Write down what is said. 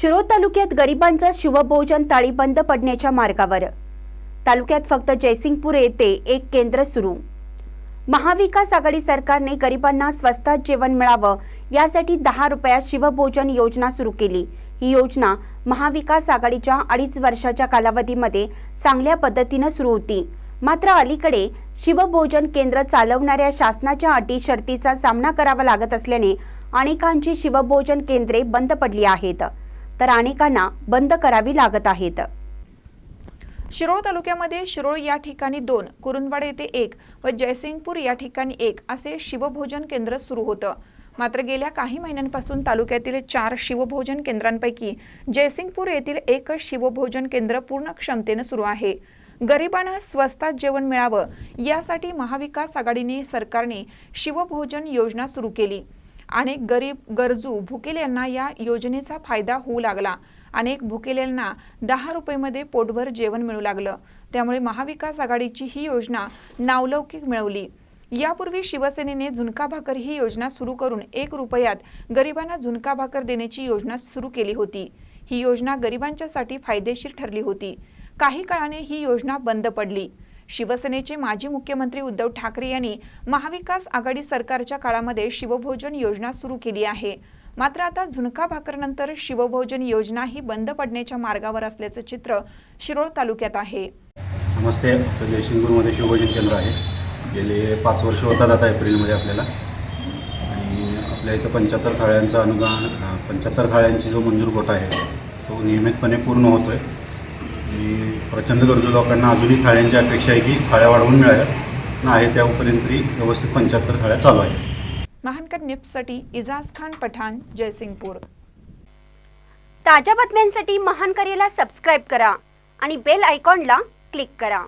शिरोळ तालुक्यात गरिबांचा शिवभोजन ताळी बंद पडण्याच्या मार्गावर. तालुक्यात फक्त जयसिंगपूर येथे एक केंद्र सुरू. महाविकास आघाडी सरकारने गरिबांना स्वस्तात जेवण मिळावं यासाठी दहा रुपयात शिवभोजन योजना सुरू केली. ही योजना महाविकास आघाडीच्या अडीच वर्षाच्या कालावधीमध्ये चांगल्या पद्धतीनं सुरू होती. मात्र अलीकडे शिवभोजन केंद्र चालवणाऱ्या शासनाच्या अटी शर्तीचा सामना करावा लागत असल्याने अनेकांची शिवभोजन केंद्रे बंद पडली आहेत. तर अनेकांना बंद करावी लागत आहेत. शिरोळ तालुक्यामध्ये शिरोळ या ठिकाणी दोन कुरुंदवाड येथे एक व जयसिंगपूर या ठिकाणी एक असे शिवभोजन केंद्र सुरू होतं. मात्र गेल्या काही महिन्यांपासून तालुक्यातील चार शिवभोजन केंद्रांपैकी जयसिंगपूर येथील एक शिवभोजन केंद्र पूर्ण क्षमतेनं सुरू आहे. गरिबांना स्वस्तात जेवण मिळावं यासाठी महाविकास आघाडीने सरकारने शिवभोजन योजना सुरू केली. अनेक गरीब गरजू भुकेल्यांना या योजनेचा फायदा होऊ लागला. अनेक भुकेलेंना दहा रुपयेमध्ये पोटभर जेवण मिळू लागलं. त्यामुळे महाविकास आघाडीची ही योजना नावलौकिक मिळवली. यापूर्वी शिवसेनेने झुणका भाकर ही योजना सुरू करून एक रुपयात गरिबांना झुणका भाकर देण्याची योजना सुरू केली होती. ही योजना गरिबांच्यासाठी फायदेशीर ठरली होती. काही काळाने ही योजना बंद पडली. शिवसेनेचे माजी मुख्यमंत्री उद्धव ठाकरे यांनी महाविकास आघाडी सरकारच्या काळामध्ये शिवभोजन योजना सुरू केली आहे. मात्र आता झुणका भाकरनंतर शिवभोजन योजना ही बंद पडण्याच्या मार्गावर असल्याचं चित्र शिरोळ तालुक्यात आहे. नमस्ते. जयसिंगपूरमध्ये शिवभोजन केंद्र आहे. गेले पाच वर्ष होतात आता एप्रिलमध्ये आपल्याला. आणि आपल्या इथं पंच्याहत्तर थाळ्यांचं अनुदान पंच्याहत्तर थाळ्यांची जो मंजूर कोटा आहे तो नियमितपणे पूर्ण होतो आहे आणि प्रचंड गरजू लोकांना अजूनही थाळ्यांची अपेक्षा आहे की थाळ्या वाढवून मिळाव्या. पण आहे त्यापर्यंत तरी व्यवस्थित पंच्याहत्तर थाळ्या चालू आहेत. महानकर निप्ससाठी इजाज खान पठाण जयसिंगपूर. ताज्या बातम्यांसाठी महान करेला सबस्क्राईब करा आणि बेल आयकॉनला क्लिक करा.